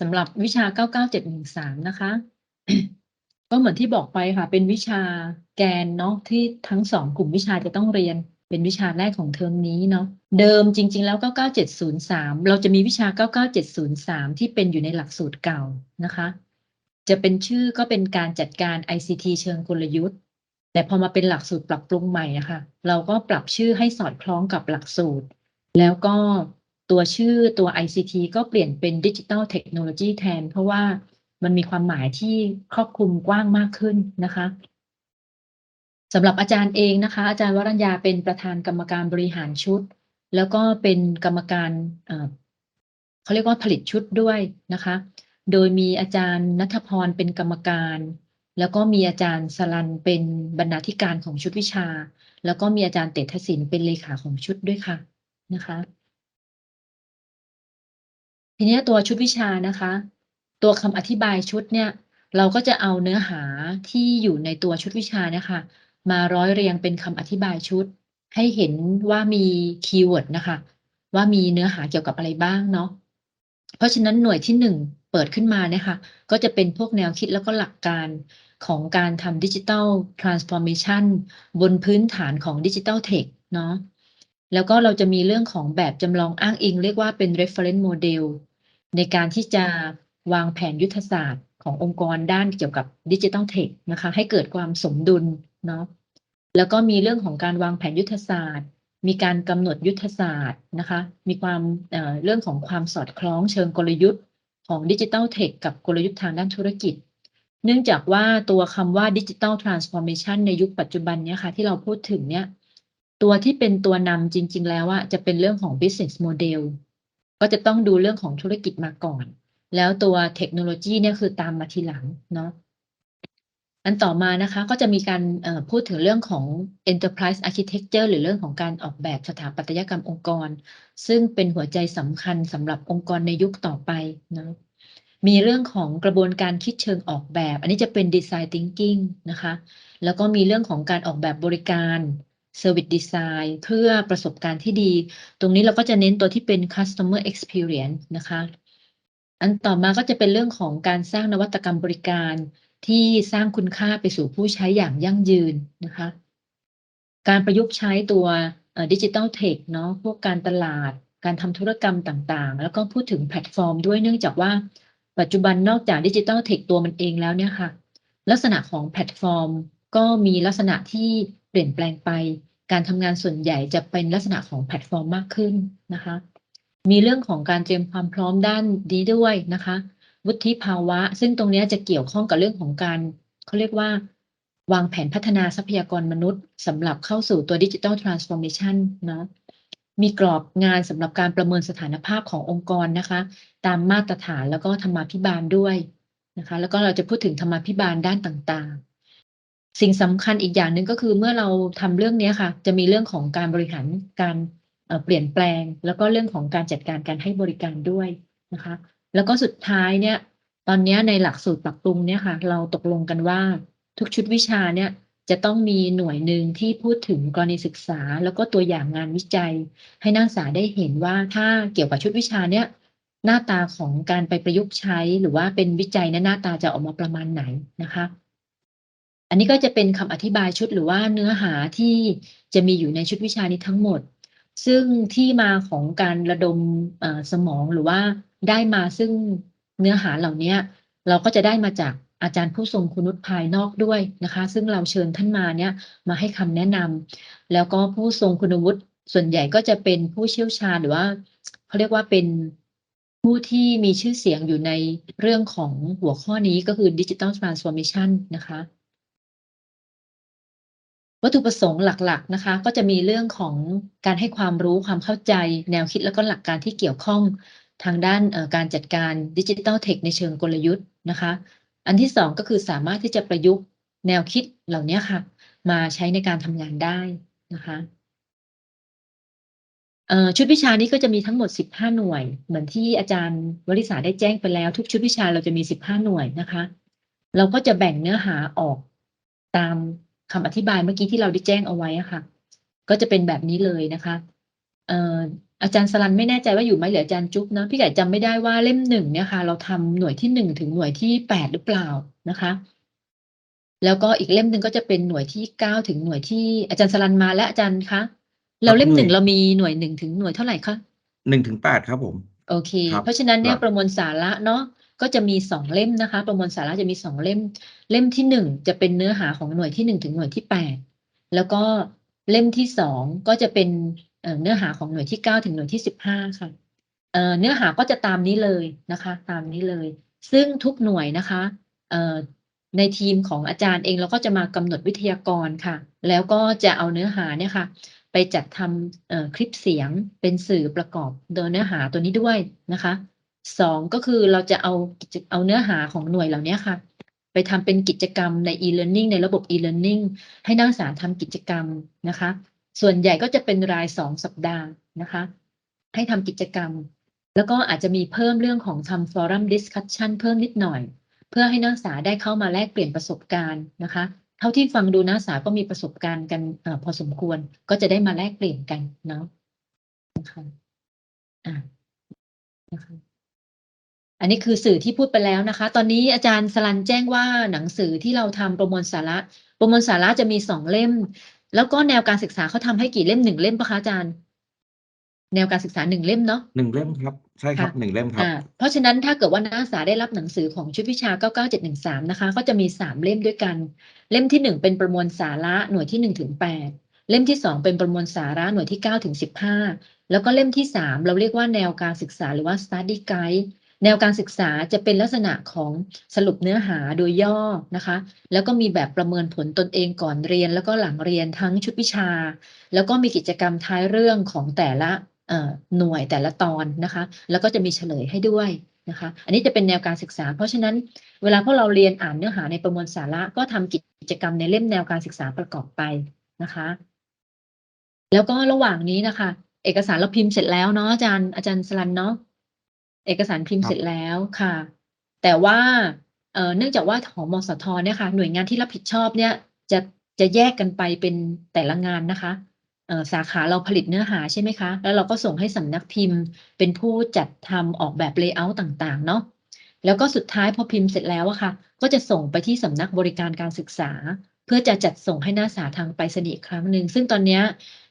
สำหรับวิชา 99713 นะคะ ก็เหมือนที่บอกไปค่ะ เป็นวิชาแกนเนาะที่ทั้งสองกลุ่มวิชาจะต้องเรียน เป็นวิชาแรกของเทอมนี้เนาะ เดิมจริง ๆ แล้ว 99703 เราจะมีวิชา 99703 ที่เป็นอยู่ในหลักสูตรเก่านะคะ จะเป็นชื่อก็เป็นการจัดการ ICT เชิงกลยุทธ์ แต่พอมาเป็นหลักสูตรปรับปรุงใหม่อะคะเราก็ปรับชื่อให้สอดคล้องกับหลักสูตร แล้วก็ ตัวชื่อตัว ICT ก็เปลี่ยนเป็น Digital Technology แทน เพราะว่ามันมีความหมายที่ครอบคลุมกว้างมากขึ้นนะคะสำหรับอาจารย์เองนะคะ อาจารย์วรัญญาเป็นประธานกรรมการบริหารชุด แล้วก็เป็นกรรมการเอ่อเขาเรียกว่าผลิตชุดด้วยนะคะ โดยมีอาจารย์นัทพรเป็นกรรมการ แล้วก็มีอาจารย์สลันเป็นบรรณาธิการของชุดวิชา แล้วก็มีอาจารย์เตถศิลป์เป็นเลขาของชุดด้วยค่ะนะคะ ทีนี้ตัวชุดวิชานะคะ ตัวคำอธิบายชุดเนี่ย เราก็จะเอาเนื้อหาที่อยู่ในตัวชุดวิชานะคะ มาร้อยเรียงเป็นคำอธิบายชุด ให้เห็นว่ามีคีย์เวิร์ดนะคะ ว่ามีเนื้อหาเกี่ยวกับอะไรบ้างเนาะเพราะฉะนั้นหน่วยที่หนึ่งเปิดขึ้นมาเนี่ยค่ะก็จะเป็นพวกแนวคิดแล้วก็หลักการของการทำดิจิทัลทรานส์ฟอร์เมชันบนพื้นฐานของดิจิทัลเทคเนาะแล้วก็เราจะมีเรื่องของแบบจำลองอ้างอิง เรียกว่าเป็น reference model ในการที่จะวางแผนยุทธศาสตร์ขององค์กรด้านเกี่ยวกับดิจิทัลเทคนะคะ ให้เกิดความสมดุลเนาะแล้วก็มีเรื่องของการวางแผนยุทธศาสตร์ มีการกำหนดยุทธศาสตร์นะคะ มีความเเรื่องของความสอดคล้องเชิงกลยุทธ์ของดิจิทัลเทคกับกลยุทธ์ทางด้านธุรกิจ เนื่องจากว่าตัวคำว่าดิจิทัลทรานส์ฟอร์เมชันในยุคปัจจุบันเนี่ยค่ะที่เราพูดถึงเนี่ยตัวที่เป็นตัวนำจริง ๆ แล้วอะจะเป็นเรื่องของ business model ก็จะต้องดูเรื่องของธุรกิจมาก่อน แล้วตัวเทคโนโลยีเนี่ยคือตามมาทีหลังเนาะอันต่อมานะคะก็จะมีการพูดถึงเรื่องของ enterprise architecture หรือเรื่องของการออกแบบสถาปัตยกรรมองค์กร ซึ่งเป็นหัวใจสำคัญสำหรับองค์กรในยุคต่อไปเนาะมีเรื่องของกระบวนการคิดเชิงออกแบบ อันนี้จะเป็น design thinking นะคะ แล้วก็มีเรื่องของการออกแบบบริการ service design เพื่อประสบการณ์ที่ดี ตรงนี้เราก็จะเน้นตัวที่เป็น customer experience นะคะ อันต่อมาก็จะเป็นเรื่องของการสร้างนวัตกรรมบริการที่สร้างคุณค่าไปสู่ผู้ใช้อย่างยั่งยืนนะคะ การประยุกต์ใช้ตัวดิจิทัลเทคเนาะพวกการตลาด การทำธุรกรรมต่างๆ แล้วก็พูดถึงแพลตฟอร์มด้วยเนื่องจากว่าปัจจุบันนอกจากดิจิทัลเทคตัวมันเองแล้วเนี่ยค่ะ ลักษณะของแพลตฟอร์มก็มีลักษณะที่ เปลี่ยนแปลงไป การทำงานส่วนใหญ่จะเป็นลักษณะของแพลตฟอร์มมากขึ้นนะคะ มีเรื่องของการเตรียมความพร้อมด้านนี้ด้วยนะคะ วุฒิภาวะ ซึ่งตรงนี้จะเกี่ยวข้องกับเรื่องของการเขาเรียกว่าวางแผนพัฒนาทรัพยากรมนุษย์สำหรับเข้าสู่ตัวดิจิทัลทรานส์ฟอร์เมชันเนาะมีกรอบงานสำหรับการประเมินสถานภาพขององค์กรนะคะ ตามมาตรฐานแล้วก็ธรรมาภิบาลด้วยนะคะ แล้วก็เราจะพูดถึงธรรมาภิบาลด้านต่างๆ สิ่งสำคัญอีกอย่างหนึ่งก็คือเมื่อเราทำเรื่องนี้ค่ะ จะมีเรื่องของการบริหารการเปลี่ยนแปลง แล้วก็เรื่องของการจัดการการให้บริการด้วยนะคะ แล้วก็สุดท้ายเนี่ย ตอนนี้ในหลักสูตรปรับปรุงเนี่ยค่ะ เราตกลงกันว่าทุกชุดวิชาเนี่ยจะต้องมีหน่วยหนึ่งที่พูดถึงกรณีศึกษา แล้วก็ตัวอย่างงานวิจัย ให้นักศึกษาได้เห็นว่าถ้าเกี่ยวกับชุดวิชาเนี่ยหน้าตาของการไปประยุกต์ใช้ หรือว่าเป็นวิจัยนะหน้าตาจะออกมาประมาณไหนนะคะ อันนี้ก็จะเป็นคำอธิบายชุดหรือว่าเนื้อหาที่จะมีอยู่ในชุดวิชานี้ทั้งหมด ซึ่งที่มาของการระดมสมองหรือว่าได้มาซึ่งเนื้อหาเหล่านี้เราก็จะได้มาจากอาจารย์ผู้ทรงคุณวุฒิภายนอกด้วยนะคะ ซึ่งเราเชิญท่านมาเนี่ยมาให้คำแนะนำแล้วก็ผู้ทรงคุณวุฒิส่วนใหญ่ก็จะเป็นผู้เชี่ยวชาญหรือว่าเขาเรียกว่าเป็นผู้ที่มีชื่อเสียงอยู่ในเรื่องของหัวข้อนี้ก็คือดิจิทัลทรานส์ฟอร์เมชันนะคะ วัตถุประสงค์หลักๆนะคะ ก็จะมีเรื่องของการให้ความรู้ความเข้าใจ แนวคิดแล้วก็หลักการที่เกี่ยวข้องทางด้านการจัดการดิจิทัลเทคในเชิงกลยุทธ์นะคะ อันที่สองก็คือสามารถที่จะประยุกต์แนวคิดเหล่านี้ค่ะ มาใช้ในการทำงานได้นะคะชุดวิชานี้ก็จะมีทั้งหมด 15 หน่วย เหมือนที่อาจารย์วริษาได้แจ้งไปแล้ว ทุกชุดวิชาเราจะมี 15 หน่วยนะคะ เราก็จะแบ่งเนื้อหาออกตาม คำอธิบายเมื่อกี้ที่เราได้แจ้งเอาไว้อะค่ะ ก็จะเป็นแบบนี้เลยนะคะอาจารย์สลันไม่แน่ใจว่าอยู่ไหมหรืออาจารย์จุ๊บนะพี่ไก่จำไม่ได้ว่าเล่มหนึ่งเนี่ยค่ะเราทำหน่วยที่หนึ่งถึงหน่วยที่แปดหรือเปล่านะคะ แล้วก็อีกเล่มหนึ่งก็จะเป็นหน่วยที่เก้าถึงหน่วยที่อาจารย์สลันมาและอาจารย์คะเราเล่มหนึ่งเรามีหน่วยหนึ่งถึงหน่วยเท่าไหร่คะหนึ่งถึงแปดครับผม โอเคครับเพราะฉะนั้นเนี่ยครับประมวลสาระเนาะ ก็จะมีสองเล่มนะคะ ประมวลสาระจะมีสองเล่ม เล่มที่หนึ่งจะเป็นเนื้อหาของหน่วยที่หนึ่งถึงหน่วยที่แปดแล้วก็เล่มที่สองก็จะเป็นเนื้อหาของหน่วยที่เก้าถึงหน่วยที่สิบห้าค่ะเนื้อหาก็จะตามนี้เลยนะคะ ตามนี้เลย ซึ่งทุกหน่วยนะคะในทีมของอาจารย์เองเราก็จะมากำหนดวิทยากรค่ะ แล้วก็จะเอาเนื้อหาเนี่ยค่ะ ไปจัดทำคลิปเสียงเป็นสื่อประกอบโดยเนื้อหาตัวนี้ด้วยนะคะ สองก็คือเราจะเอาเอาเนื้อหาของหน่วยเหล่านี้ค่ะ ไปทำเป็นกิจกรรมใน e-learning ในระบบ e-learning ให้นักศึกษาทำกิจกรรมนะคะ ส่วนใหญ่ก็จะเป็นรายสองสัปดาห์นะคะ ให้ทำกิจกรรม แล้วก็อาจจะมีเพิ่มเรื่องของทำ forum discussion เพิ่มนิดหน่อย เพื่อให้นักศึกษาได้เข้ามาแลกเปลี่ยนประสบการณ์นะคะ เท่าที่ฟังดูนักศึกษาก็มีประสบการณ์กันอพอสมควรก็จะได้มาแลกเปลี่ยนกันเนาะนะคะอ่านะคะ อันนี้คือสื่อที่พูดไปแล้วนะคะ ตอนนี้อาจารย์สลันแจ้งว่าหนังสือที่เราทำประมวลสาระ ประมวลสาระจะมีสองเล่ม แล้วก็แนวการศึกษาเขาทำให้กี่เล่มหนึ่งเล่มปะคะอาจารย์ แนวการศึกษาหนึ่งเล่มเนาะหนึ่งเล่มครับ ใช่ครับค่ะหนึ่งเล่มครับอ่าเพราะฉะนั้นถ้าเกิดว่านักศึกษาได้รับหนังสือของชุดวิชา 99713 นะคะ ก็จะมี3เล่มด้วยกัน เล่มที่1เป็นประมวลสาระหน่วยที่1ถึง8เล่มที่2เป็นประมวลสาระหน่วยที่9ถึง15แล้วก็เล่มที่3เราเรียกว่าแนวการศึกษาหรือว่า study guide แนวการศึกษาจะเป็นลักษณะของสรุปเนื้อหาโดยย่อนะคะ แล้วก็มีแบบประเมินผลตนเองก่อนเรียน แล้วก็หลังเรียนทั้งชุดวิชา แล้วก็มีกิจกรรมท้ายเรื่องของแต่ละหน่วยแต่ละตอนนะคะ แล้วก็จะมีเฉลยให้ด้วยนะคะ อันนี้จะเป็นแนวการศึกษา เพราะฉะนั้นเวลาพวกเราเรียนอ่านเนื้อหาในประมวลสาระก็ทำกิจกรรมในเล่มแนวการศึกษาประกอบไปนะคะ แล้วก็ระหว่างนี้นะคะ เอกสารเราพิมพ์เสร็จแล้วเนาะอาจารย์อาจารย์สลันเนาะ เอกสารพิมพ์ครับเสร็จแล้วค่ะ แต่ว่าเอ่อเนื่องจากว่าของมสทเนี่ยค่ะหน่วยงานที่รับผิดชอบเนี่ยจะจะแยกกันไปเป็นแต่ละงานนะคะเอ่อสาขาเราผลิตเนื้อหาใช่ไหมคะ แล้วเราก็ส่งให้สำนักพิมพ์ เป็นผู้จัดทำออกแบบเลเยอร์ต่างๆ เนาะแล้วก็สุดท้ายพอพิมพ์เสร็จแล้วอะค่ะ ก็จะส่งไปที่สำนักบริการการศึกษาเพื่อจะจัดส่งให้นักศึกษาทางไปรษณีย์อีกครั้งหนึ่ง ซึ่งตอนนี้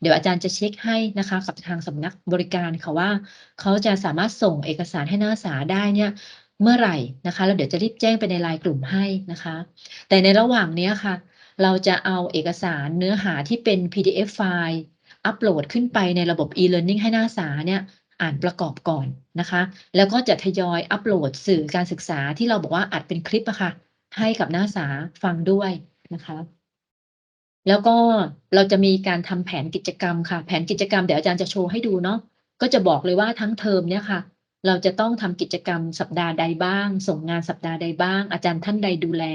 เดี๋ยวอาจารย์จะเช็คให้นะคะกับทางสำนักบริการค่ะว่า เขาจะสามารถส่งเอกสารให้นักศึกษาได้เนี่ยเมื่อไหร่นะคะแล้วเดี๋ยวจะรีบแจ้งไปในไลน์กลุ่มให้นะคะ แต่ในระหว่างนี้ค่ะ เราจะเอาเอกสารเนื้อหาที่เป็น PDF ไฟล์อัปโหลดขึ้นไปในระบบ e-learning ให้นักศึกษาเนี่ยอ่านประกอบก่อนนะคะ แล้วก็จะทยอยอัปโหลดสื่อการศึกษาที่เราบอกว่าอัดเป็นคลิปอะค่ะ ให้กับนักศึกษาฟังด้วย นะคะแล้วก็เราจะมีการทำแผนกิจกรรมค่ะ แผนกิจกรรมเดี๋ยวอาจารย์จะโชว์ให้ดูเนาะก็จะบอกเลยว่าทั้งเทอมเนี่ยค่ะ เราจะต้องทำกิจกรรมสัปดาห์ใดบ้าง ส่งงานสัปดาห์ใดบ้าง อาจารย์ท่านใดดูแล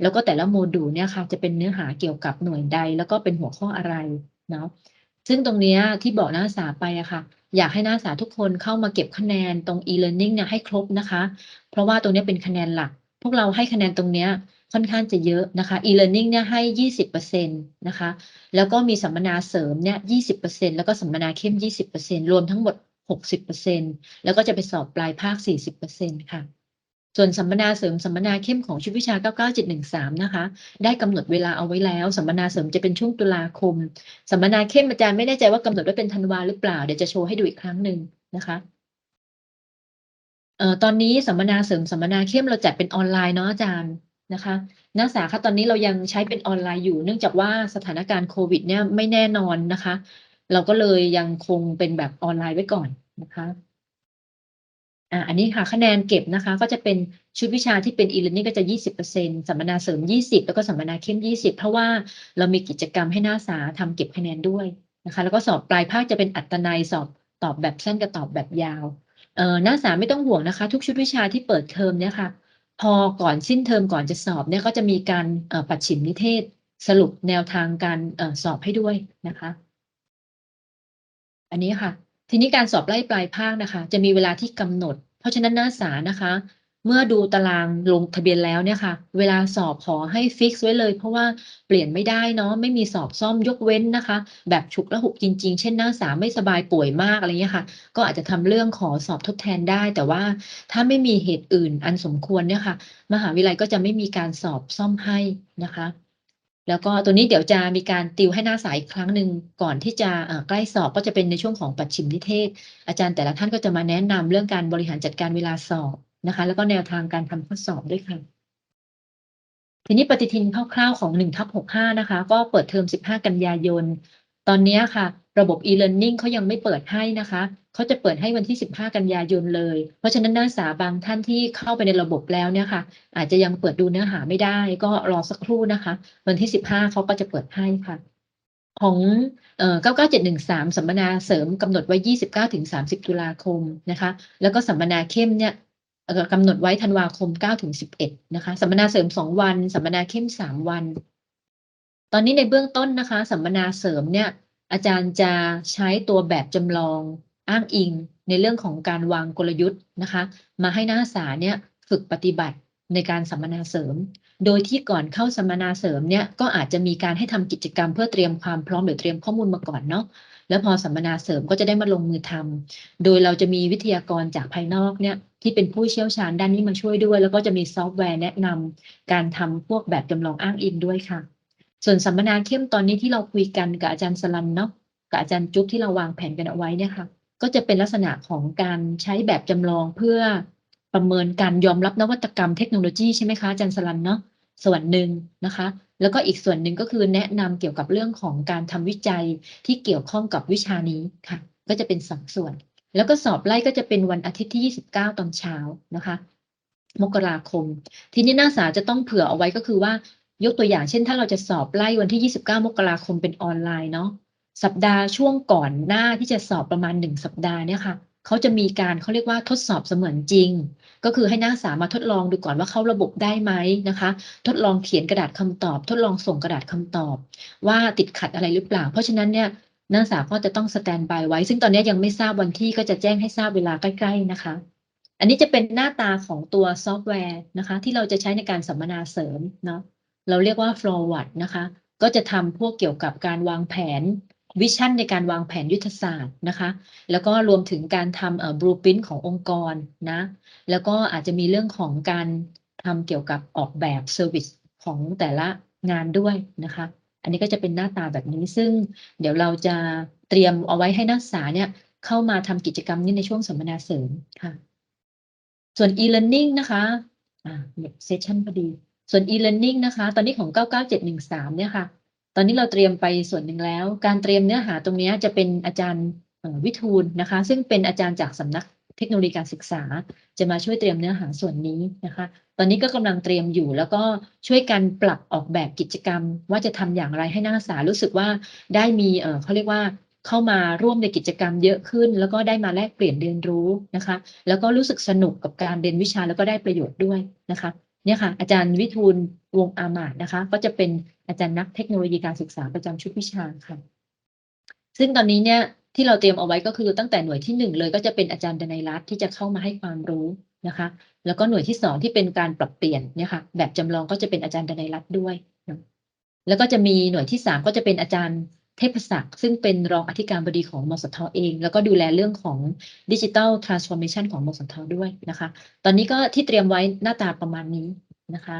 แล้วก็แต่ละโมดูลเนี่ยค่ะ จะเป็นเนื้อหาเกี่ยวกับหน่วยใด แล้วก็เป็นหัวข้ออะไรเนาะซึ่งตรงเนี้ยที่บอกนักศึกษาไปอะค่ะ อยากให้นักศึกษาทุกคนเข้ามาเก็บคะแนนตรง e-learning เนี่ยให้ครบนะคะ เพราะว่าตรงเนี้ยเป็นคะแนนหลัก พวกเราให้คะแนนตรงเนี้ย ค่อนข้างจะเยอะนะคะ e-learning เนี่ยให้ยี่สิบเปอร์เซ็นตนะคะ แล้วก็มีสัมมนาเสริมเนี่ยยี่สิบเปอร์เซ็นแล้วก็สัมมนาเข้มยี่สิบเปอร์เซ็นรวมทั้งหมดหกสิบเปอร์เซ็นแล้วก็จะไปสอบปลายภาคสี่สิบเปอร์เซ็นค่ะ ส่วนสัมมนาเสริมสัมมนาเข้มของชุดวิชา 99713 นะคะ ได้กำหนดเวลาเอาไว้แล้ว สัมมนาเสริมจะเป็นช่วงตุลาคม สัมมนาเข้มอาจารย์ไม่แน่ใจว่ากำหนดไว้เป็นธันวาหรือเปล่า เดี๋ยวจะโชว์ให้ดูอีกครั้งหนึ่งนะคะเอ่อตอนนี้สัมมนาเสริมสัมมนาเข้มเราจัดเป็นออนไลน์เนาะอาจารย์ นะคะ นักศึกษาคะตอนนี้เรายังใช้เป็นออนไลน์อยู่ เนื่องจากว่าสถานการณ์โควิด เนี่ยไม่แน่นอนนะคะ เราก็เลยยังคงเป็นแบบออนไลน์ไว้ก่อนนะคะอ่าอันนี้ค่ะคะแนนเก็บนะคะ ก็จะเป็นชุดวิชาที่เป็น e-learning ก็จะ 20%สัมมนาเสริม 20 แล้วก็สัมมนาเข้ม 20 เพราะว่าเรามีกิจกรรมให้นักศึกษาทำเก็บคะแนนด้วยนะคะ แล้วก็สอบปลายภาคจะเป็นอัตนัยสอบตอบแบบสั้นกับตอบแบบยาวเอ่อนักศึกษาไม่ต้องห่วงนะคะ ทุกชุดวิชาที่เปิดเทอมเนี่ยค่ะ พอก่อนสิ้นเทอมก่อนจะสอบเนี่ยก็จะมีการปัดฉิมนิเทศสรุปแนวทางการสอบให้ด้วยนะคะ อันนี้ค่ะ ทีนี้การสอบไล่ปลายภาคนะคะ จะมีเวลาที่กำหนด เพราะฉะนั้นนักศึกษานะคะ เมื่อดูตารางลงทะเบียนแล้วเนี่ยค่ะ เวลาสอบขอให้ฟิกซ์ไว้เลย เพราะว่าเปลี่ยนไม่ได้เนาะไม่มีสอบซ่อมยกเว้นนะคะ แบบฉุกละหุกจริง ๆ เช่นนักศึกษาไม่สบายป่วยมากอะไรเงี้ยค่ะ ก็อาจจะทำเรื่องขอสอบทดแทนได้ แต่ว่าถ้าไม่มีเหตุอื่นอันสมควรเนี่ยค่ะ มหาวิทยาลัยก็จะไม่มีการสอบซ่อมให้นะคะ แล้วก็ตัวนี้เดี๋ยวจะมีการติวให้หน้าสายอีกครั้งหนึ่งก่อนที่จะใกล้สอบก็จะเป็นในช่วงของปัจฉิมนิเทศ อาจารย์แต่ละท่านก็จะมาแนะนำเรื่องการบริหารจัดการเวลาสอบ นะคะ แล้วก็แนวทางการทำข้อสอบด้วยค่ะ ทีนี้ปฏิทินคร่าวๆของ1ทับ65 นะคะ ก็เปิดเทอม 15 กันยายน ตอนนี้ค่ะ ระบบ e-learning เขายังไม่เปิดให้นะคะเขาจะเปิดให้วันที่ 15 กันยายนเลย เพราะฉะนั้นนักศึกษาบางท่านที่เข้าไปในระบบแล้วเนี่ยค่ะ อาจจะยังเปิดดูเนื้อหาไม่ได้ ก็รอสักครู่นะคะ วันที่ 15เขาก็จะเปิดให้ค่ะของเอ่อ99713 สัมมนาเสริมกำหนดไว้ 29ถึง30 ตุลาคมนะคะ แล้วก็สัมมนาเข้มเนี่ย กำหนดไว้ธันวาคม9ถึง11นะคะสัมมนาเสริม 2 วัน สัมมนาเข้ม 3 วัน ตอนนี้ในเบื้องต้นนะคะ สัมมนาเสริมเนี่ย อาจารย์จะใช้ตัวแบบจำลองอ้างอิงในเรื่องของการวางกลยุทธ์นะคะ มาให้นักศึกษาเนี่ยฝึกปฏิบัติในการสัมมนาเสริม โดยที่ก่อนเข้าสัมมนาเสริมเนี่ยก็อาจจะมีการให้ทำกิจกรรมเพื่อเตรียมความพร้อมหรือเตรียมข้อมูลมาก่อนเนาะ แล้วพอสัมมนาเสริมก็จะได้มาลงมือทำโดยเราจะมีวิทยากรจากภายนอกเนี่ยที่เป็นผู้เชี่ยวชาญด้านนี้มาช่วยด้วย แล้วก็จะมีซอฟต์แวร์แนะนำการทำพวกแบบจำลองอ้างอิงด้วยค่ะ ส่วนสัมมนาเข้มตอนนี้ที่เราคุยกันกับอาจารย์สลันเนาะกับอาจารย์จุ๊บที่เราวางแผนกันเอาไว้เนี่ยค่ะก็จะเป็นลักษณะของการใช้แบบจำลองเพื่อประเมินการยอมรับนวัตกรรมเทคโนโลยีใช่ไหมคะอาจารย์สลันเนาะ ส่วนหนึ่งนะคะ แล้วก็อีกส่วนหนึ่งก็คือแนะนำเกี่ยวกับเรื่องของการทำวิจัยที่เกี่ยวข้องกับวิชานี้ค่ะ ก็จะเป็นสองส่วน แล้วก็สอบไล่ก็จะเป็นวันอาทิตย์ที่ 29 ตอนเช้านะคะ มกราคม ทีนี้นักศึกษาจะต้องเผื่อเอาไว้ก็คือว่ายกตัวอย่างเช่น ถ้าเราจะสอบไล่วันที่ 29 มกราคมเป็นออนไลน์เนาะสัปดาห์ช่วงก่อนหน้าที่จะสอบประมาณ 1 สัปดาห์เนี่ยค่ะเขาจะมีการเขาเรียกว่าทดสอบเสมือนจริง ก็คือให้นักศึกษามาทดลองดูก่อนว่าเข้าระบบได้ไหมนะคะ ทดลองเขียนกระดาษคำตอบ ทดลองส่งกระดาษคำตอบ ว่าติดขัดอะไรหรือเปล่า เพราะฉะนั้นเนี่ยนักศึกษาก็จะต้องสแตนบายไว้ ซึ่งตอนนี้ยังไม่ทราบวันที่ก็จะแจ้งให้ทราบเวลาใกล้ ๆ นะคะ อันนี้จะเป็นหน้าตาของตัวซอฟต์แวร์นะคะ ที่เราจะใช้ในการสัมมนาเสริมเนาะเราเรียกว่า forward นะคะ ก็จะทำพวกเกี่ยวกับการวางแผน วิชั่นในการวางแผนยุทธศาสตร์นะคะ แล้วก็รวมถึงการทำเอ่อ blueprint ขององค์กรนะ แล้วก็อาจจะมีเรื่องของการทำเกี่ยวกับออกแบบเซอร์วิสของแต่ละงานด้วยนะคะ อันนี้ก็จะเป็นหน้าตาแบบนี้ซึ่งเดี๋ยวเราจะเตรียมเอาไว้ให้นักศึกษาเนี่ยเข้ามาทำกิจกรรมนี้ในช่วงสัมมนาเสริมค่ะ ส่วน e-learning นะคะอ่าเซสชันพอดี ส่วน e-learning นะคะ ตอนนี้ของ 99713 เนี่ยค่ะ ตอนนี้เราเตรียมไปส่วนหนึ่งแล้ว การเตรียมเนื้อหาตรงนี้จะเป็นอาจารย์วิทูลนะคะ ซึ่งเป็นอาจารย์จากสำนักเทคโนโลยีการศึกษา จะมาช่วยเตรียมเนื้อหาส่วนนี้นะคะ ตอนนี้ก็กำลังเตรียมอยู่ แล้วก็ช่วยกันปรับออกแบบกิจกรรม ว่าจะทำอย่างไรให้นักศึกษารู้สึกว่าได้มีเออเขาเรียกว่าเข้ามาร่วมในกิจกรรมเยอะขึ้น แล้วก็ได้มาแลกเปลี่ยนเรียนรู้นะคะ แล้วก็รู้สึกสนุกกับการเรียนวิชาแล้วก็ได้ประโยชน์ด้วยนะคะ เนี่ยค่ะ อาจารย์วิทูลวงอามาตนะคะ ก็จะเป็นอาจารย์นักเทคโนโลยีการศึกษาประจำชุดวิชาค่ะ ซึ่งตอนนี้เนี่ยที่เราเตรียมเอาไว้ก็คือตั้งแต่หน่วยที่หนึ่งเลยก็จะเป็นอาจารย์ดนัยรัตน์ที่จะเข้ามาให้ความรู้นะคะ แล้วก็หน่วยที่สองที่เป็นการปรับเปลี่ยนเนี่ยค่ะ แบบจำลองก็จะเป็นอาจารย์ดนัยรัตน์ด้วย แล้วก็จะมีหน่วยที่สามก็จะเป็นอาจารย์ เทพศักดิ์ซึ่งเป็นรองอธิการบดีของมสทเอง แล้วก็ดูแลเรื่องของดิจิทัลทรานส์ฟอร์เมชันของมสทด้วยนะคะ ตอนนี้ก็ที่เตรียมไว้หน้าตาประมาณนี้นะคะ